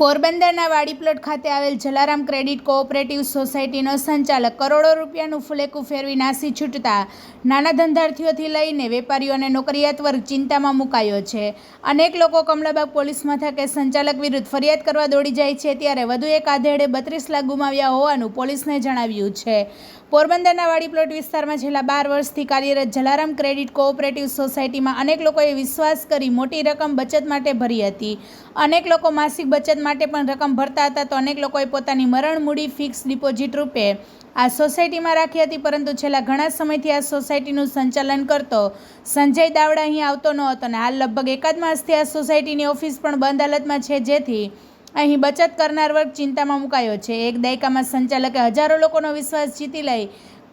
પોરબંદરના વાડીપ્લોટ ખાતે આવેલ જલારામ ક્રેડિટ કોઓપરેટિવ સોસાયટીનો સંચાલક કરોડો રૂપિયાનું ફુલેકું ફેરવી નાસી છૂટતા નાના ધંધાર્થીઓથી લઈને વેપારીઓ અને નોકરિયાત વર્ગ ચિંતામાં મુકાયો છે. અનેક લોકો કમલાબાગ પોલીસ મથકે સંચાલક વિરુદ્ધ ફરિયાદ કરવા દોડી જાય છે ત્યારે વધુ એક આધેડે બત્રીસ લાખ ગુમાવ્યા હોવાનું પોલીસને જણાવ્યું છે. પોરબંદરના વાડીપ્લોટ વિસ્તારમાં છેલ્લા બાર વર્ષથી કાર્યરત જલારામ ક્રેડિટ કોઓપરેટિવ સોસાયટીમાં અનેક લોકોએ વિશ્વાસ કરી મોટી રકમ બચત માટે ભરી હતી. અનેક લોકો માસિક બચત માટે પણ રકમ ભરતા હતા, તો અનેક લોકોએ પોતાની મરણ મૂડી ફિક્સ ડિપોઝિટ રૂપે આ સોસાયટીમાં રાખી હતી. પરંતુ છેલ્લા ઘણા સમયથી આ સોસાયટીનું સંચાલન કરતો સંજય દાવડા અહીં આવતો ન હતો અને હાલ લગભગ એકાદ માસથી આ સોસાયટીની ઓફિસ પણ બંધ હાલતમાં છે, જેથી અહીં બચત કરનાર વર્ગ ચિંતામાં મુકાયો છે. એક દાયકામાં સંચાલકે હજારો લોકોનો વિશ્વાસ જીતી લઈ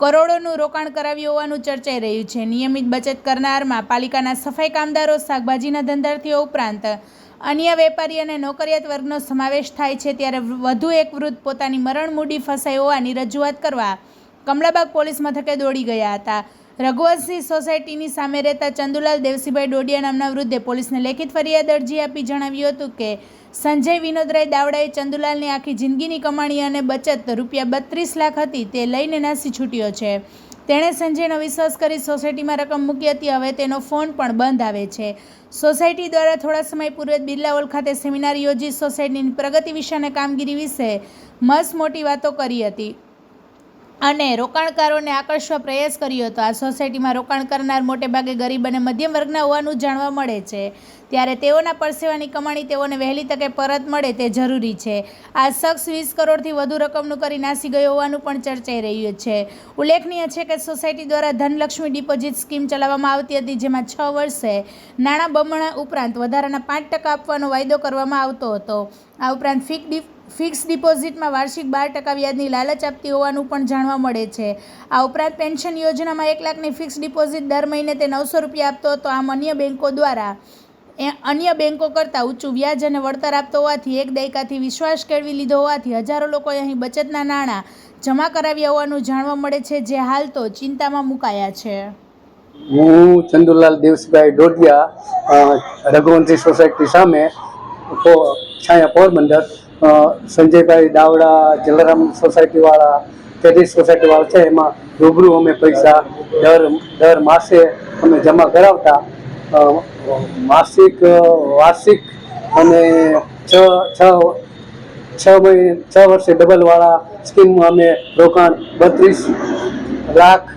કરોડોનું રોકાણ કરાવ્યું હોવાનું ચર્ચાઈ રહ્યું છે. નિયમિત બચત કરનારમાં પાલિકાના સફાઈ કામદારો, શાકભાજીના ધંધાર્થીઓ ઉપરાંત અન્ય વેપારી અને નોકરિયાત વર્ગનો સમાવેશ થાય છે ત્યારે વધુ એક વૃદ્ધ પોતાની મરણ મૂડી ફસાઈ હોવાની રજૂઆત કરવા કમલાબાગ પોલીસ મથકે દોડી ગયા હતા. રઘુવંશસિંહ સોસાયટીની સામે રહેતા ચંદુલાલ દેવસીભાઈ ડોડિયા નામના વૃદ્ધે પોલીસને લેખિત ફરિયાદ અરજી આપી જણાવ્યું હતું કે, સંજય વિનોદરાય દાવડાએ ચંદુલાલની આખી જિંદગીની કમાણી અને બચત રૂપિયા બત્રીસ લાખ હતી તે લઈને નાસી છૂટ્યો છે. તેણે સંજયનો વિશ્વાસ કરી સોસાયટીમાં રકમ મૂકી હતી. હવે તેનો ફોન પણ બંધ આવે છે. સોસાયટી દ્વારા થોડા સમય પૂર્વે બિરલા હોલ ખાતે સેમિનાર યોજી સોસાયટીની પ્રગતિ વિશે અને કામગીરી વિશે મસ્ત મોટી વાતો કરી હતી અને રોકાણકારોને આકર્ષવા પ્રયાસ કર્યો હતો. આ સોસાયટીમાં રોકાણ કરનાર મોટેભાગે ગરીબ અને મધ્યમ વર્ગના હોવાનું જાણવા મળે છે. ત્યારે તેઓના પરસેવાની કમાણી તેઓને વહેલી તકે પરત મળે તે જરૂરી છે. આ શખ્સ વીસ કરોડથી વધુ રકમનું કરી નાસી ગયો હોવાનું પણ ચર્ચાઈ રહ્યું છે. ઉલ્લેખનીય છે કે સોસાયટી દ્વારા ધનલક્ષ્મી ડિપોઝિટ સ્કીમ ચલાવવામાં આવતી હતી, જેમાં છ વર્ષે નાણાં બમણા ઉપરાંત વધારાના પાંચ ટકા આપવાનો વાયદો કરવામાં આવતો હતો. આ ઉપરાંત ફિક ડિપ ફિક્સ ડિપોઝિટમાં વાર્ષિક બાર ટકા વ્યાજની લાલચ આપતી હોવાનું પણ જાણવા મળે છે. આ ઉપરાંત પેન્શન યોજનામાં એક લાખની ફિક્સ ડિપોઝિટ દર મહિને તે નવસો રૂપિયા આપતો હતો. આમ અન્ય બેન્કો દ્વારા એ અન્ય બેન્કો કરતાં ઊંચું વ્યાજ અને વળતર આપતો હોવાથી એક દાયકાથી વિશ્વાસ કેળવી લીધો હોવાથી હજારો લોકોએ અહીં બચતના નાણાં જમા કરાવ્યા હોવાનું જાણવા મળે છે, જે હાલ તો ચિંતામાં મુકાયા છે. હું ચંદુલાલ દેવસીભાઈ ડોડિયા રઘુવંશી સોસાયટી સામે છાયા પોરબંદર. સંજયભાઈ દાવડા, જલારામ સોસાયટીવાળા તેજી સોસાયટીવાળા છે, એમાં રૂબરૂ અમે પૈસા દર દર માસે અમે જમા કરાવતા. માસિક વાર્ષિક અને છ છ છ મહિને છ વર્ષે ડબલવાળા સ્કીમમાં અમે રોકાણ બત્રીસ લાખ,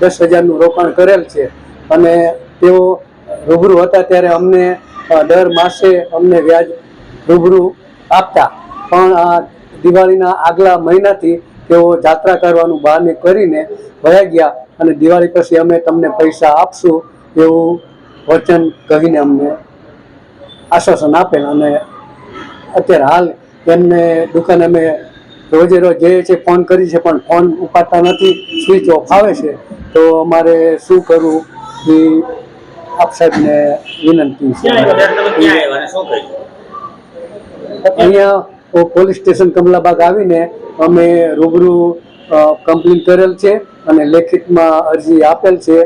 દસ હજારનું રોકાણ કરેલ છે. અને તેઓ રૂબરૂ હતા ત્યારે અમને દર માસે અમને વ્યાજ રૂબરૂ આપતા. પણ આ દિવાળીના આગલા મહિનાથી તેઓ જાત્રા કરવાનું બહાને કરીને વયા ગયા અને દિવાળી પછી અમે તમને પૈસા આપશું એવું વચન કહીને અમને આશ્વાસન આપેલ અને અત્યારે હાલ એમને દુકાને અમે રોજે રોજ જઈએ છીએ ફોન કરી છે પણ ફોન ઉપાડતા નથી સ્વિચ ઓફ આવે છે તો અમારે શું કરવું એ આપ સાહેબને વિનંતી છે. અહીંયા પોલીસ સ્ટેશન કમલાબાગ આવીને અમે રૂબરૂ કમ્પ્લેન કરેલ છે અને લેખિતમાં અરજી આપેલ છે.